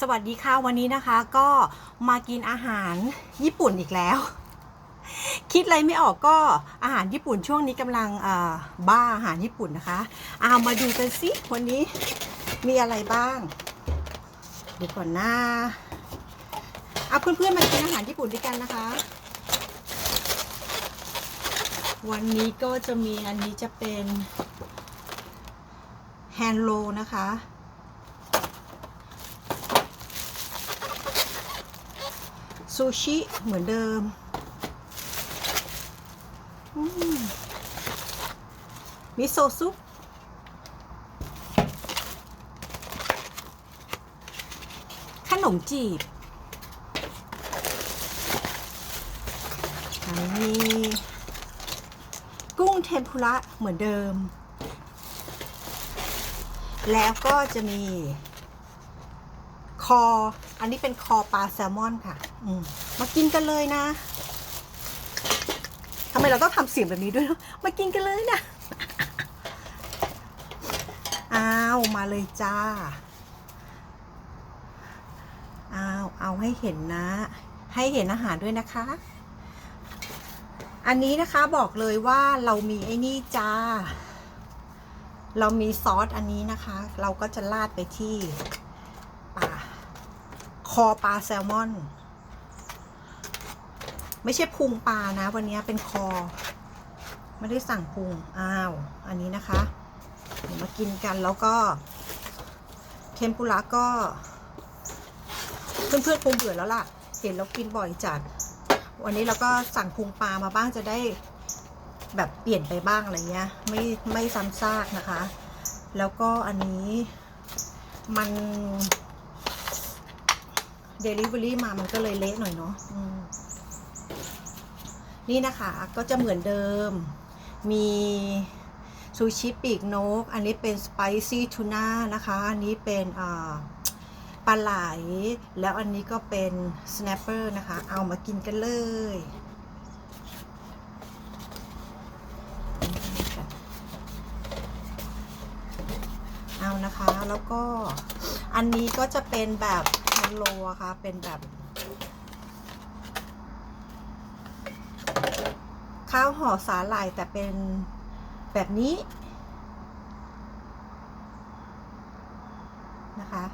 สวัสดีค่ะวันนี้นะคะก็มากินอาหารญี่ปุ่นอีกแล้ว คิดอะไรไม่ออกก็อาหารญี่ปุ่นช่วงนี้กำลังบ้าอาหารญี่ปุ่นนะคะเอามาดูกันสิวันนี้มีอะไรบ้างเดี๋ยวก่อนหน้าเอาเพื่อนๆมากินอาหารญี่ปุ่นด้วยกันนะคะ วันนี้ก็จะมีอันนี้จะเป็นแฮนโลนะคะ ซูชิเหมือนเดิมมิโซซุปขนมจีบ อันนี้ กุ้งเทมปุระเหมือนเดิม แล้วก็จะมี คอ อันนี้เป็นคอปลาแซลมอนค่ะ มากินกันเลยนะทำไมเราต้องทำเสียงแบบนี้ด้วยเนอะมากินกันเลยนะอ้าวมาเลยจ้าอ้าวเอาให้เห็นนะ ให้เห็นอาหารด้วยนะคะ อันนี้นะคะบอกเลยว่าเรามีไอ้นี่จ้า เรามีซอสอันนี้นะคะ เราก็จะราดไปที่ปลาคอปลาแซลมอน ไม่ใช่พุงปลานะ วันนี้เป็นคอ ไม่ได้สั่งพุงอ้าว อันนี้นะคะเดี๋ยวมากินกันแล้วก็ เทมปุระก็ เพื่อนๆคงเบื่อแล้วล่ะ เห็นเรากินบ่อยจัด วันนี้เราก็สั่งพุงปลามาบ้างจะได้แบบเปลี่ยนไปบ้างอะไรเงี้ย ไม่ไม่ซ้ำซากนะคะ แล้วก็อันนี้มันเดลิเวอรี่มามันก็เลยเละหน่อยเนาะ นี่นะคะก็จะเหมือนเดิม มีซูชิปีกนก อันนี้เป็นสไปซี่ทูน่านะคะ อันนี้เป็นปลาไหล แล้วอันนี้ก็เป็นสแนปเปอร์นะคะ เอามากินกันเลยเอานะคะ แล้วก็อันนี้ก็จะเป็นแบบแฮนโละค่ะ เป็นแบบ ข้าวห่อสาหร่ายแต่เป็นแบบนี้นะคะ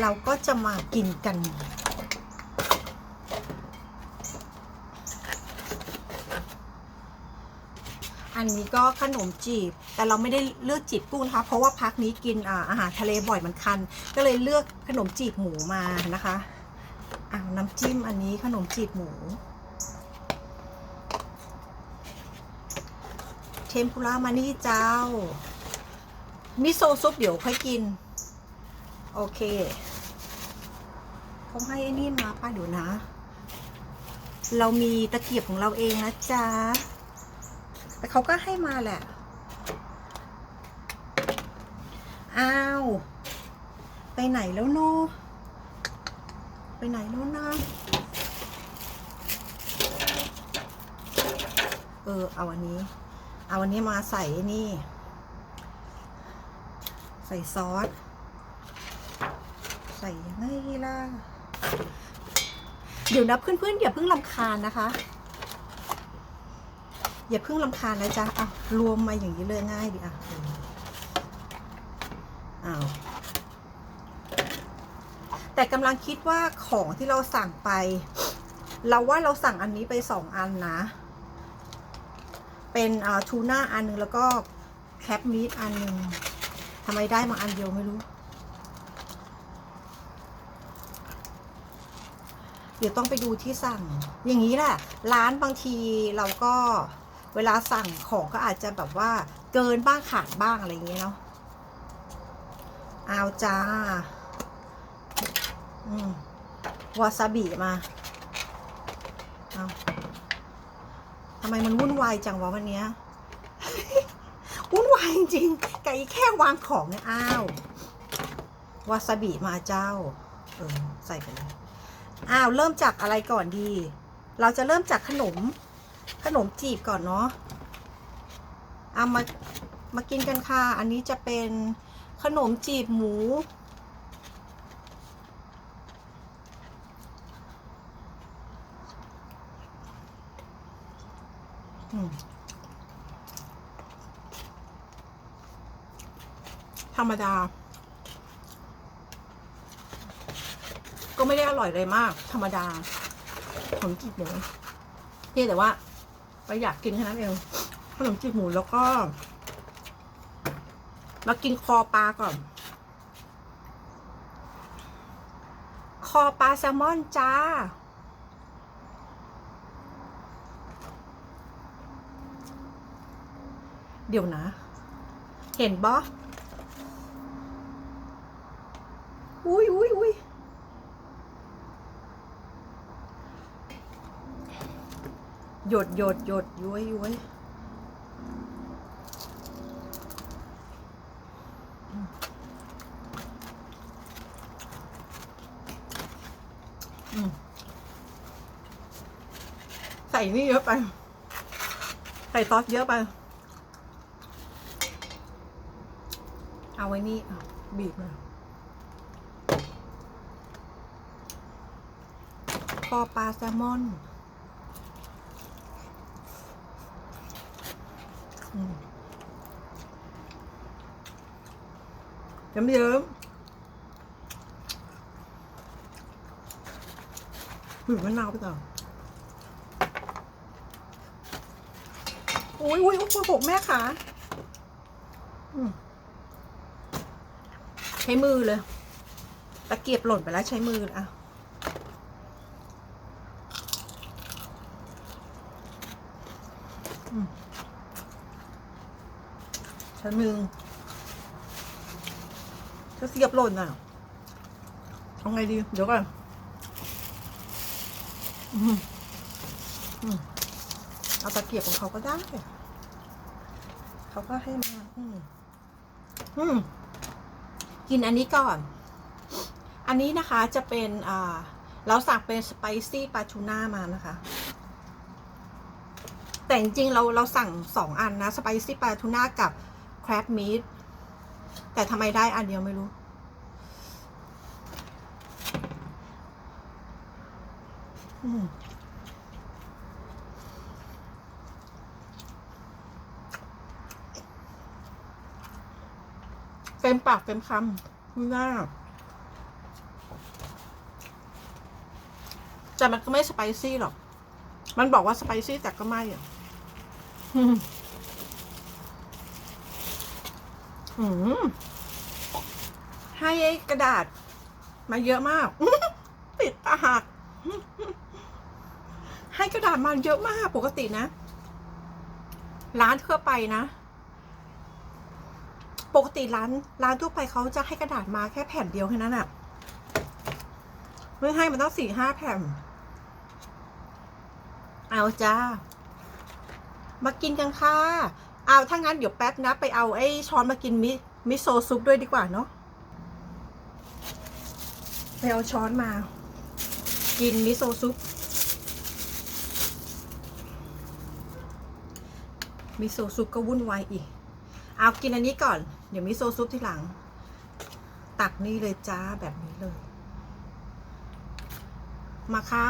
เราก็จะมากินกัน อันนี้ก็ขนมจีบ แต่เราไม่ได้เลือกจีบกุ้งนะคะ เพราะว่าพักนี้กินอาอาหารทะเลบ่อยมันคัน ก็เลยเลือกขนมจีบหมูมานะคะอ่าน้ำจิ้มอันนี้ขนมจีบหมู เท มปุระมานี่เจ้า มิโซะซุปเดี๋ยวค่อยกิน โอเคเขาให้ไอ้นี่มาป้าเดี๋ยวนะ เรามีตะเกียบของเราเองนะจ๊ะ แต่เขาก็ให้มาแหละ อ้าว ไปไหนแล้วโน ไปไหนแล้วนะเออ เอาอันนี้ เอาอันนี้มาใส่นี่ ใส่ซอส ใส่ยังไงล่ะ เดี๋ยวนะเพื่อนๆอย่าเพิ่งลำคาญนะคะ อย่าเพิ่งลำคาญนะจ๊ะอะรวมมาอย่างนี้เลยง่ายดีอะอ้าวแต่กำลังคิดว่าของที่เราสั่งไป เราว่าเราสั่งอันนี้ไปสองอันนะ เป็นทูน่าอันหนึงแล้วก็แคปมีดอันหนึ่งทำไมได้มาอันเดียวไม่รู้ เดี๋ยวต้องไปดูที่สั่ง อย่างนี้แหละ ร้านบางทีเราก็เวลาสั่งของก็อาจจะแบบว่าเกินบ้างขาดบ้างอะไรอย่างเงี้ยเนาะเอาจ้า อืมวาซาบิมา เอาำไมมันวุ่นวายจังวะวันเนี้ยวุ่นวายจริงไก่แค่วางของเนี่ยอ้าววาซาบิมาเจ้าเออใส่ไปเลยอ้าวเริ่มจากอะไรก่อนดี เราจะเริ่มจากขนม ขนมจีบก่อนเนาะเอามามากินกันค่ะ อันนี้จะเป็นขนมจีบหมู ธรรมดา ก็ไม่ได้อร่อยเลยมาก ธรรมดาขนมจีบหมูเพียงแต่ว่าเราอยากกินแค่นั้นเองขนมจีบหมูแล้วก็มากินคอปลาก่อน คอปลาแซลมอนจ้า เดี๋ยวนะ เห็นบออุ้ยอุ้ยอุ้ยหยดหยดหยดย้วยย้วยใส่นี่เยอะไป ใส่ซอสเยอะไป เอาไว้นี่อะบีบมาคอปลาแซลมอนเยิ้มเยิ้มบีบมะนาวไปก่ออุ้ยอุ้ยอุ้ยหกแม่ขาอืม ช้มือเลยตะเกียบหล่นไปแล้วใช้มืออะใช้มือตะเกียบหล่นอะเอาไงดี เดี๋ยวก่อนอเอาตะเกียบของเขาก็ได้ เขาก็ให้มา อืม อืม กินอันนี้ก่อน อันนี้นะคะจะเป็นอ่าเราสั่งเป็นสไปซี่ปลาทูน่ามานะคะ แต่จริงๆเราเราสั่งสองอันนะสไปซี่ปลาทูน่ากับแคร b มี t แต่ทำไมได้อันเดียวไม่รู้ อืมเต็มปากเต็มคำน่าแต่มันก็ไม่สไปซี่หรอก มันบอกว่าสไปซี่แต่ก็ไม่อะอืมให้กระดาษ มาเยอะมาก ติดตาหัก ให้กระดาษมาเยอะมากปกตินะ ร้านทั่วไปนะ ปกติร้านร้านทั่วไปเขาจะให้กระดาษมาแค่แผ่นเดียวแค่นั้นอะไม่ให้มันต้องสี่ห้าแผ่น เอาจ้า มากินกันค่ะ เอาถ้างั้นเดี๋ยวแป๊บนะ ไปเอาไอ้ช้อนมากินมิมิโซะซุปด้วยดีกว่าเนาะ ไปเอาช้อนมา กินมิโซะซุป มิโซะซุปก็วุ่นวายอีก เอากินอันนี้ก่อน เดี๋ยวมิโซซุปทีหลัง ตักนี่เลยจ้าแบบนี้เลย มาค่ะ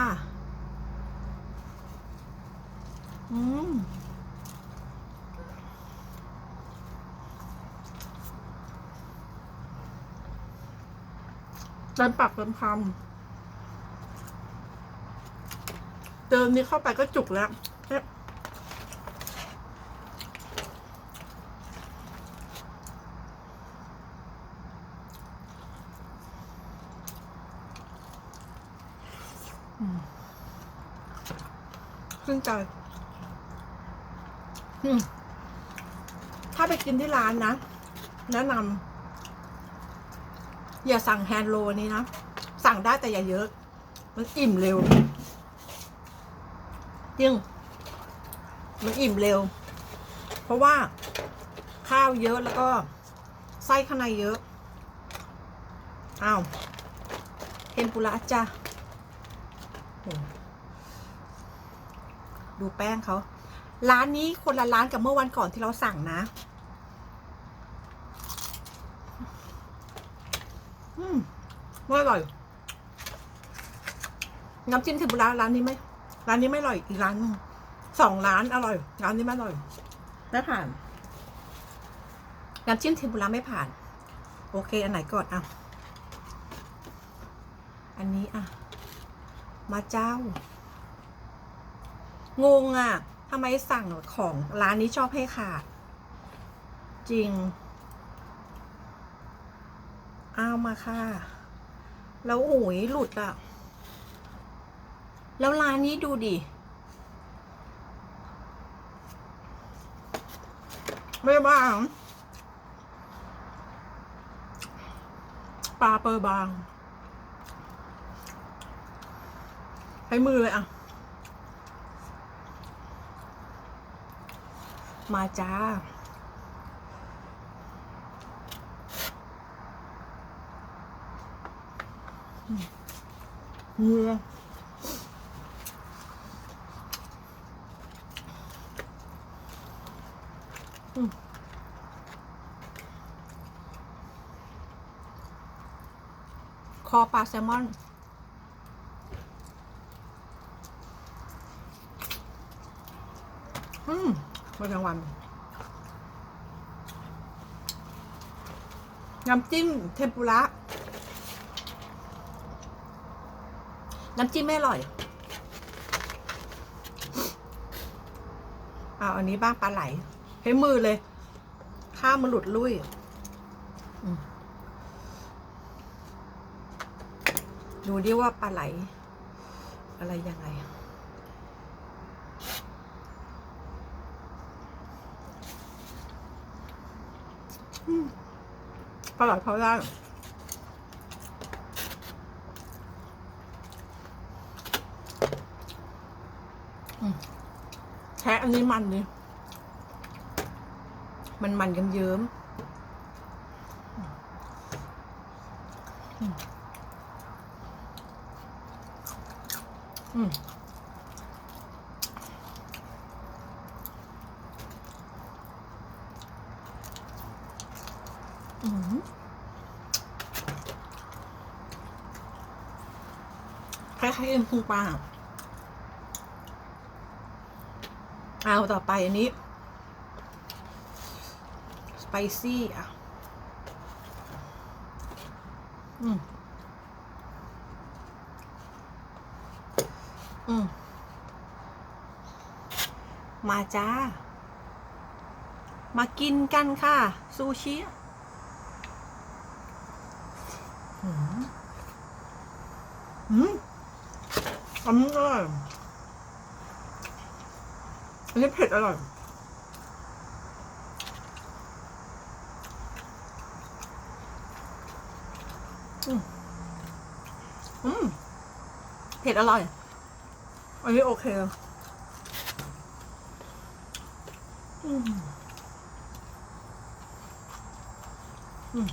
อืมเต็มปากเต็มคำเดินนี้เข้าไปก็จุกแล้วเนี่ยอืม ขึ้นใจอืมถ้าไปกินที่ร้านนะ แนะนำอย่าสั่งแฮนด์โลนี้นะ สั่งได้แต่อย่าเยอะ มันอิ่มเร็วจริงมันอิ่มเร็ว เพราะว่าข้าวเยอะแล้วก็ไส้ข้างในเยอะอ้าวเทมปุระจ้ะโอ้ ดูแป้งเขาร้านนี้คนละร้านกับเมื่อวันก่อนที่เราสั่งนะ อืมไม่อร่อย น้ำจิ้มเทมปุระร้านนี้ไม่ ร้านนี้ไม่อร่อยอีกร้านนึงสองร้านอร่อย ร้านนี้ไม่อร่อย ไม่ผ่าน น้ำจิ้มเทมปุระไม่ผ่าน โอเค อันไหนก่อนอะอันนี้อะ มาเจ้า งงอะทำไมสั่งของร้านนี้ชอบให้ขาด จริง เอามาค่ะ แล้วโอ้ยหลุดอะแล้วร้านนี้ดูดิ ไม่บางปลาเปอร์บางให้มือเลยอะ มาจ้า เนื้อคอปลาแซลมอน อื เมมาทั้งวัน น้ำจิ้มเทมปุระ น้ำจิ้มไม่อร่อยเอาอันนี้บ้างปลาไหลให้มือเลย ข้าวมันหลุดลุ่ยดูดิว่าปลาไหล อะไรยังไง ปลาไหลเขาได้แท้อันนี้มันดิมันมันกันเยิ้มอืมอืมอืม คล้ายๆเอ็มพุงปลาเอาต่อไปอันนี้สไปซี่อะ อืม อืม มาจ้า มากินกันค่ะ ซูชิอะอืม อืม อันนี้อร่อยอันนี้เผ็ดอร่อยอืมอืมเผ็ดอร่อย อันนี้โอเคอืมอืม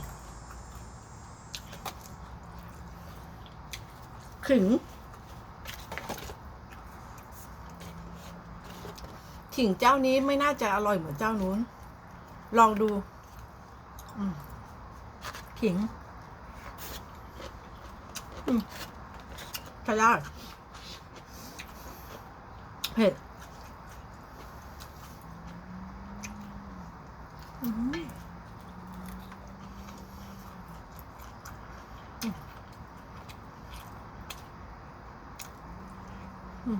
ขิง ขิงเจ้านี้ไม่น่าจะอร่อยเหมือนเจ้านู้น ลองดูขิงอืมใช้ได้เผ็ด อืมอืม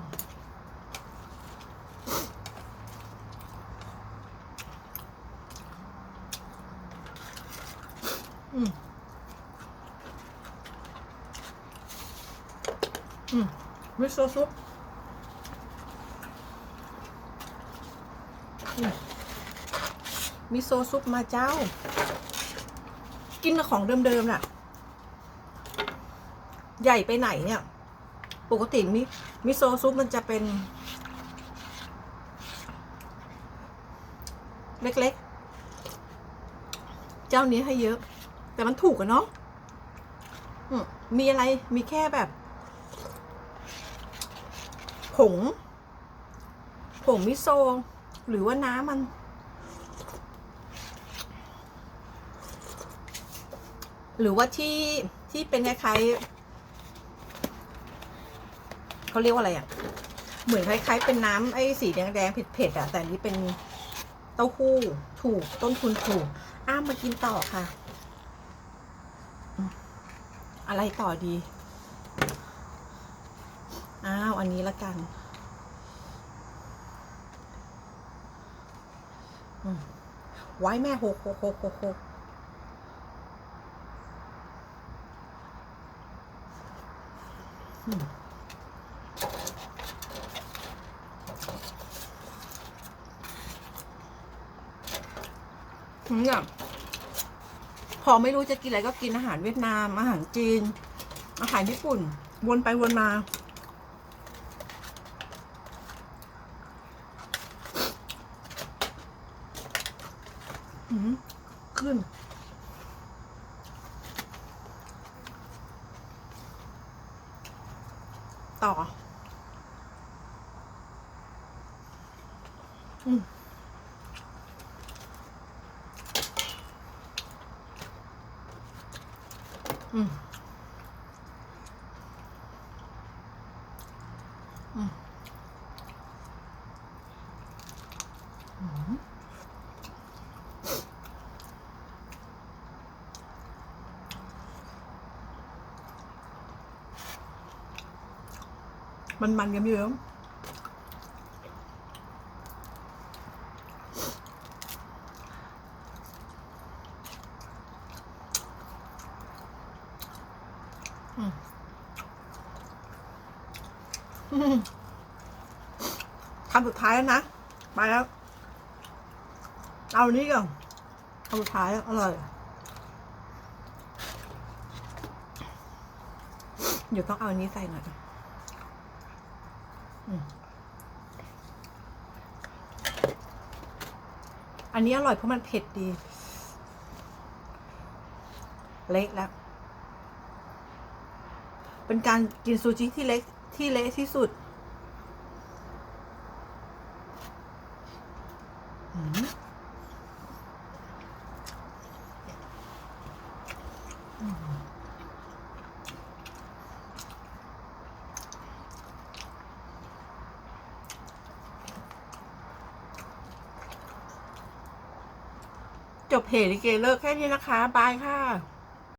อืม อื มิโซะซุปมิโซะซุปมาเจ้า กินของเดิมๆน่ะ ใหญ่ไปไหนเนี่ย ปกติมิมิโซะซุปมันจะเป็น เล็กๆ เจ้านี้ให้เยอะ แต่มันถูกอะเนาะมีอะไรมีแค่แบบ ผง ผงมิโซะหรือว่าน้ำมัน หรือว่าที่ที่เป็นคล้ายๆเขาเรียกว่าอะไรอะ เหมือนคล้าย ๆ เป็นน้ำไอ้สีแดงๆเผ็ดๆอะ แต่นี้เป็นเต้าหู้ถูกต้นทุนถูก อ้ามมากินต่อค่ะ อะไรต่อดี วอันนี้ละกันไว้แม่หกหกหกหกหกเนี่ยพอไม่รู้จะกินอะไรก็กินอาหารเวียดนาม อาหารจีน อาหารญี่ปุ่น วนไปวนมา อืมขึ้น ต่อ อืมอืมอืมอืมมันมันๆเยิ้มๆอืมอืม คำสุดท้ายแล้วนะไปแล้ว เอานี้ก่อนคำสุดท้ายอร่อยเดี๋ยวต้องเอาอันนี้ใส่หน่อยอันนี้อร่อยเพราะมันเผ็ดดี เละแล้ว เป็นการกินซูชิที่เล็ก ที่เละที่สุดจบเพจลิเกเลิกแค่นี้นะคะ บายค่ะ